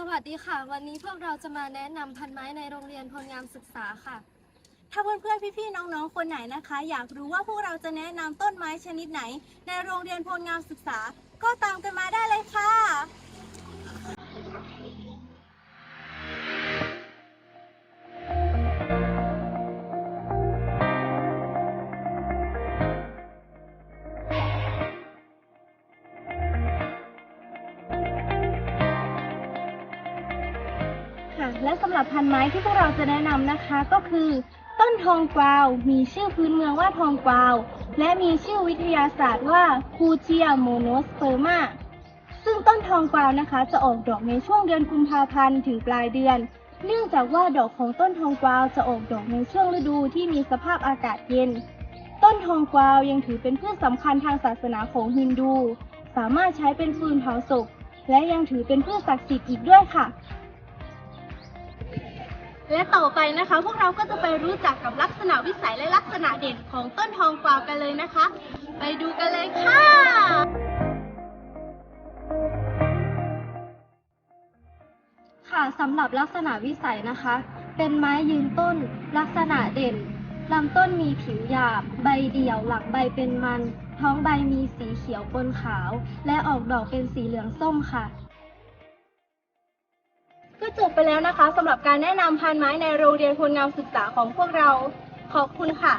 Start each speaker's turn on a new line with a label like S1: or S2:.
S1: สวัสดีค่ะ วันนี้พวกเราจะมาแนะนำพันไม้ในโรงเรียนพลงามศึกษาค่ะ
S2: ถ้าเพื่อนๆพี่ๆน้องๆคนไหนนะคะ อยากรู้ว่าพวกเราจะแนะนำต้นไม้ชนิดไหน ในโรงเรียนพลงามศึกษา ก็ตามกันมาได้ ค่ะ และสำหรับพันไม้ที่พวกเราจะแนะนำนะคะก็คือ ต้นทองกวาว มีชื่อพื้นเมืองว่าทองกวาว และมีชื่อวิทยาศาสตร์ว่าคูเจียโมโนสเปอร์มาซึ่งต้นทองกวาวนะคะ จะออกดอกในช่วงเดือนกุมภาพันธ์ถึงปลายเดือน เนื่องจากว่าดอกของต้นทองกวาวจะออกดอกในช่วงฤดูที่มีสภาพอากาศเย็น ต้นทองกวาวยังถือเป็นพืชสำคัญทางศาสนาของฮินดู สามารถใช้เป็นฟืนเผาศพและยังถือเป็นพืชศักดิ์สิทธิ์อีกด้วยค่ะ และต่อไปนะคะ พวกเราก็จะไปรู้จักกับลักษณะวิสัยและลักษณะเด่นของต้นทองกวาวกันเลยนะคะ ไปดูกันเลยค่ะ
S1: ค่ะสำหรับลักษณะวิสัยนะคะ เป็นไม้ยืนต้น ลักษณะเด่นลำต้นมีผิวหยาบ ใบเดี่ยวหลังใบเป็นมัน ท้องใบมีสีเขียวปนขาว และออกดอกเป็นสีเหลืองส้มค่ะ
S2: ก็จบไปแล้วนะคะสำหรับการแนะนำพันไม้ในโรงเรียนพลงามศึกษาของพวกเรา ขอบคุณค่ะ